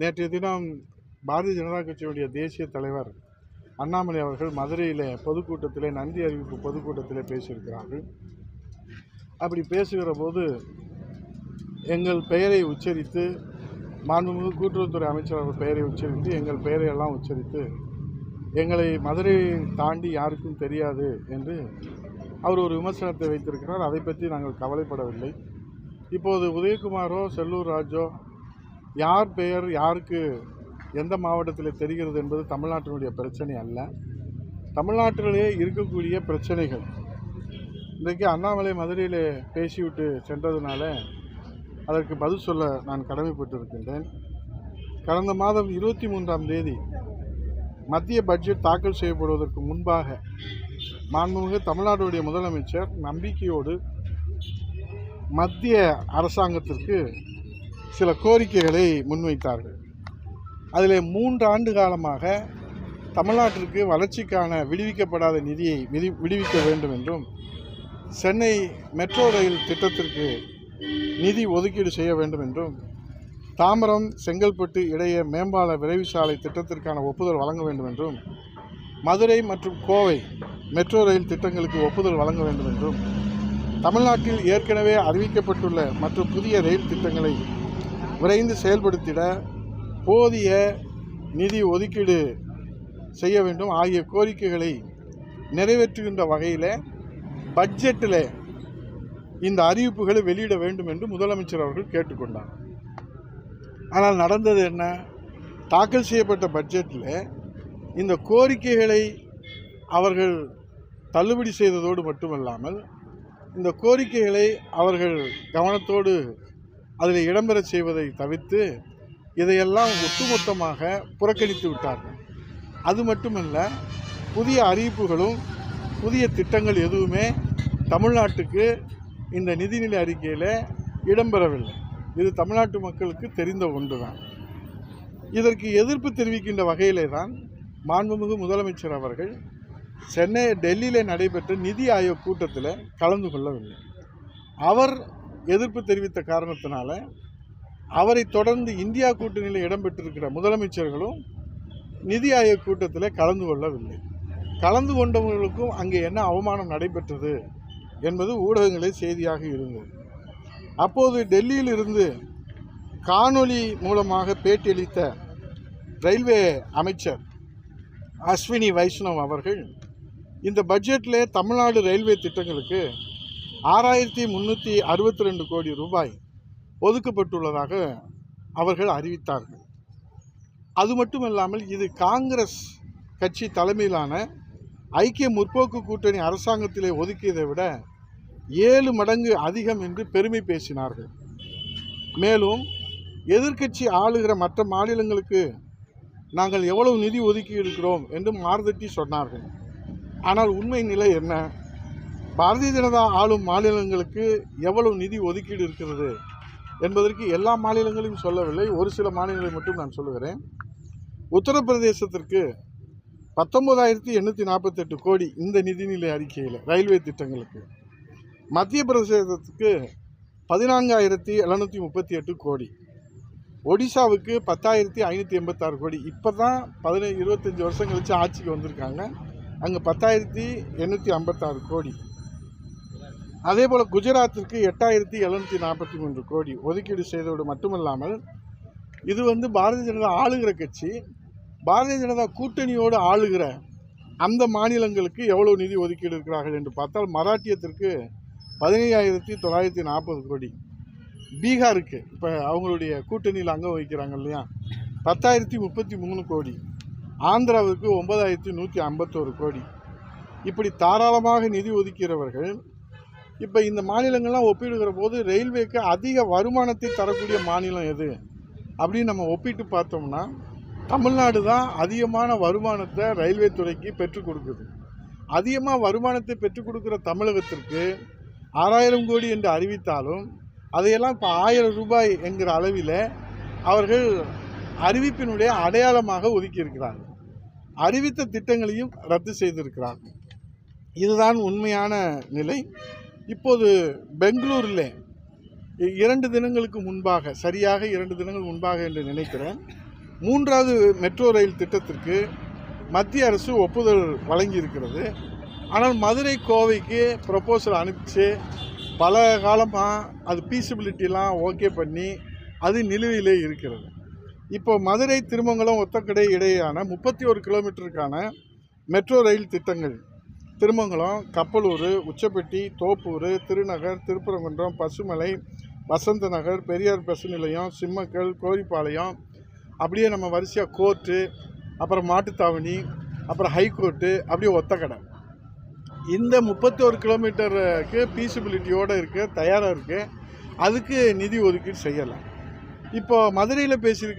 நேற்றைய தினம் பாரதிய ஜனதா கட்சியுடைய தேசிய தலைவர் அண்ணாமலை அவர்கள் மதுரையில் பொதுக்கூட்டத்திலே நன்றி அறிவிப்பு பொதுக்கூட்டத்திலே பேசியிருக்கிறார்கள். அப்படி பேசுகிற போது எங்கள் பெயரை உச்சரித்து மாண்புமிகு கூட்டுறவுத்துறை அமைச்சர் அவர்கள் பெயரை உச்சரித்து எங்கள் பெயரை எல்லாம் உச்சரித்து எங்களை மதுரையை தாண்டி யாருக்கும் தெரியாது என்று அவர் ஒரு விமர்சனத்தை வைத்திருக்கிறார். அதை பற்றி நாங்கள் கவலைப்படவில்லை. இப்போது உதயகுமாரோ செல்லூர் ராஜோ யார் பெயர் யாருக்கு எந்த மாவட்டத்தில் தெரிகிறது என்பது தமிழ்நாட்டினுடைய பிரச்சனை அல்ல. தமிழ்நாட்டிலேயே இருக்கக்கூடிய பிரச்சனைகள். இன்றைக்கு அண்ணாமலை மதுரையில் பேசிவிட்டு சென்றதுனால அதற்கு பதில் சொல்ல நான் கடமைப்பட்டிருக்கின்றேன். கடந்த மாதம் இருபத்தி மூன்றாம் தேதி மத்திய பட்ஜெட் தாக்கல் செய்யப்படுவதற்கு முன்பாக மாண்புமிகு தமிழ்நாடுடைய முதலமைச்சர் நம்பிக்கையோடு மத்திய அரசாங்கத்திற்கு சில கோரிக்கைகளை முன்வைத்தார்கள். அதில் மூன்று ஆண்டு காலமாக தமிழ்நாட்டிற்கு வளர்ச்சிக்கான விடுவிக்கப்படாத நிதியை விதி விடுவிக்க வேண்டும் என்றும் சென்னை மெட்ரோ ரயில் திட்டத்திற்கு நிதி ஒதுக்கீடு செய்ய வேண்டும் என்றும் தாம்பரம் செங்கல்பட்டு இடையே மேம்பால விரைவு சாலை திட்டத்திற்கான ஒப்புதல் வழங்க வேண்டும் என்றும் மதுரை மற்றும் கோவை மெட்ரோ ரயில் திட்டங்களுக்கு ஒப்புதல் வழங்க வேண்டும் என்றும் தமிழ்நாட்டில் ஏற்கனவே அறிவிக்கப்பட்டுள்ள மற்றும் புதிய ரயில் திட்டங்களை விரைந்து செயல்படுத்திட போதிய நிதி ஒதுக்கீடு செய்ய வேண்டும். ஆகிய கோரிக்கைகளை நிறைவேற்றுகின்ற வகையில் பட்ஜெட்டில் இந்த அறிவிப்புகளை வெளியிட வேண்டும் என்று முதலமைச்சர் அவர்கள் கேட்டுக்கொண்டார். ஆனால் நடந்தது என்ன? தாக்கல் செய்யப்பட்ட பட்ஜெட்டில் இந்த கோரிக்கைகளை அவர்கள் தள்ளுபடி செய்ததோடு மட்டுமல்லாமல் இந்த கோரிக்கைகளை அவர்கள் கவனத்தோடு அதில் இடம்பெறச் செய்வதை தவிர்த்து இதையெல்லாம் ஒட்டுமொத்தமாக புறக்கணித்து விட்டார்கள். அது மட்டுமல்ல புதிய அறிவிப்புகளும் புதிய திட்டங்கள் எதுவுமே தமிழ்நாட்டுக்கு இந்த நிதிநிலை அறிக்கையில் இடம்பெறவில்லை. இது தமிழ்நாட்டு மக்களுக்கு தெரிந்த ஒன்றுதான். இதற்கு எதிர்ப்பு தெரிவிக்கின்ற வகையிலே தான் மாண்புமிகு முதலமைச்சர் அவர்கள் சென்னை டெல்லியில் நடைபெற்ற நிதி ஆயோக் கூட்டத்தில் கலந்து கொள்ளவில்லை. அவர் எதிர்ப்பு தெரிவித்த காரணத்தினால அவரை தொடர்ந்து இந்தியா கூட்டணியில் இடம்பெற்றிருக்கிற முதலமைச்சர்களும் நிதி ஆயோக் கூட்டத்தில் கலந்து கொள்ளவில்லை. கலந்து கொண்டவர்களுக்கும் அங்கே என்ன அவமானம் நடைபெற்றது என்பது ஊடகங்களில் செய்தியாக இருந்தது. அப்போது டெல்லியில் இருந்து காணொளி மூலமாக பேட்டியளித்த ரயில்வே அமைச்சர் அஸ்வினி வைஷ்ணவ் அவர்கள் இந்த பட்ஜெட்டில் தமிழ்நாடு ரயில்வே திட்டங்களுக்கு ஆறாயிரத்தி முந்நூற்றி அறுபத்தி ரெண்டு கோடி ரூபாய் ஒதுக்கப்பட்டுள்ளதாக அவர்கள் அறிவித்தார்கள். அது மட்டுமல்லாமல் இது காங்கிரஸ் கட்சி தலைமையிலான ஐக்கிய முற்போக்கு கூட்டணி அரசாங்கத்திலே ஒதுக்கியதை விட ஏழு மடங்கு அதிகம் என்று பெருமை பேசினார்கள். மேலும் எதிர்க்கட்சி ஆளுகிற மற்ற மாநிலங்களுக்கு நாங்கள் எவ்வளவு நிதி ஒதுக்கி இருக்கிறோம் என்று மாறுதட்டி சொன்னார்கள். ஆனால் உண்மை நிலை என்ன? பாரதிய ஜனதா ஆளும் மாநிலங்களுக்கு எவ்வளவு நிதி ஒதுக்கீடு இருக்கிறது என்பதற்கு எல்லா மாநிலங்களையும் சொல்லவில்லை. ஒரு சில மாநிலங்களை மட்டும் நான் சொல்லுகிறேன். உத்தரப்பிரதேசத்திற்கு பத்தொன்பதாயிரத்தி எண்ணூற்றி நாற்பத்தெட்டு கோடி இந்த நிதிநிலை அறிக்கையில் ரயில்வே திட்டங்களுக்கு. மத்திய பிரதேசத்துக்கு பதினான்காயிரத்தி எழுநூற்றி முப்பத்தி எட்டு கோடி. ஒடிசாவுக்கு பத்தாயிரத்தி ஐநூற்றி எண்பத்தாறு கோடி. இப்போ தான் பதினேழு இருபத்தஞ்சி வருஷம் கழிச்சு ஆட்சிக்கு வந்திருக்காங்க. அங்கே பத்தாயிரத்தி எண்ணூற்றி ஐம்பத்தாறு கோடி. அதே போல் குஜராத்திற்கு எட்டாயிரத்தி எழுநூற்றி நாற்பத்தி மூன்று கோடி ஒதுக்கீடு செய்ததோடு மட்டுமல்லாமல் இது வந்து பாரதிய ஜனதா ஆளுகிற கட்சி. பாரதிய ஜனதா கூட்டணியோடு ஆளுகிற அந்த மாநிலங்களுக்கு எவ்வளோ நிதி ஒதுக்கீடு இருக்கிறார்கள் என்று பார்த்தால் மராட்டியத்திற்கு பதினையாயிரத்தி தொள்ளாயிரத்தி நாற்பது கோடி. பீகாருக்கு இப்போ அவங்களுடைய கூட்டணியில் அங்கம் வகிக்கிறாங்க இல்லையா? பத்தாயிரத்தி முப்பத்தி மூணு கோடி. ஆந்திராவுக்கு ஒன்பதாயிரத்தி நூற்றி ஐம்பத்தோரு கோடி. இப்படி தாராளமாக நிதி ஒதுக்கிறவர்கள் இப்போ இந்த மாநிலங்கள்லாம் ஒப்பிடுகிற போது ரயில்வேக்கு அதிக வருமானத்தை தரக்கூடிய மாநிலம் எது? அப்படின்னு நம்ம ஒப்பிட்டு பார்த்தோம்னா தமிழ்நாடு தான் அதிகமான வருமானத்தை ரயில்வே துறைக்கு பெற்றுக் கொடுக்குது. அதிகமாக வருமானத்தை பெற்றுக் கொடுக்குற தமிழகத்திற்கு ஆறாயிரம் கோடி என்று அறிவித்தாலும் அதையெல்லாம் இப்போ ஆயிரம் ரூபாய் என்கிற அளவில் அவர்கள் அறிவிப்பினுடைய அடையாளமாக ஒதுக்கியிருக்கிறார்கள். அறிவித்த திட்டங்களையும் ரத்து செய்திருக்கிறார்கள். இதுதான் உண்மையான நிலை. இப்போது பெங்களூரில் இரண்டு தினங்களுக்கு முன்பாக சரியாக இரண்டு தினங்கள் முன்பாக என்று நினைக்கிறேன் மூன்றாவது மெட்ரோ ரயில் திட்டத்திற்கு மத்திய அரசு ஒப்புதல் வழங்கியிருக்கிறது. ஆனால் மதுரை கோவைக்கு ப்ரப்போசல் அனுப்பிச்சு பல காலமாக அது பீசிபிலிட்டிலாம் ஓகே பண்ணி அது நிலுவையிலே இருக்கிறது. இப்போ மதுரை திருமங்கலம் ஒத்தக்கடை இடையேயான முப்பத்தி ஒரு கிலோமீட்டருக்கான மெட்ரோ ரயில் திட்டங்கள் திருமங்கலம் கப்பலூர் உச்சப்பட்டி தோப்பூர் திருநகர் திருப்பரங்குன்றம் பசுமலை வசந்த நகர் பெரியார் பஸ் நிலையம் சிம்மக்கல் கோரிப்பாளையம். அப்படியே நம்ம வரிசையாக கோர்ட்டு அப்புறம் மாட்டுத்தாவணி அப்புறம் ஹைகோர்ட்டு அப்படியே ஒத்தக்கடை. இந்த முப்பத்தோரு கிலோமீட்டருக்கு பீசிபிலிட்டியோடு இருக்க தயாராக இருக்குது அதுக்கு நிதி ஒதுக்கீடு செய்யலை. இப்போ மதுரையில் பேசியிருக்க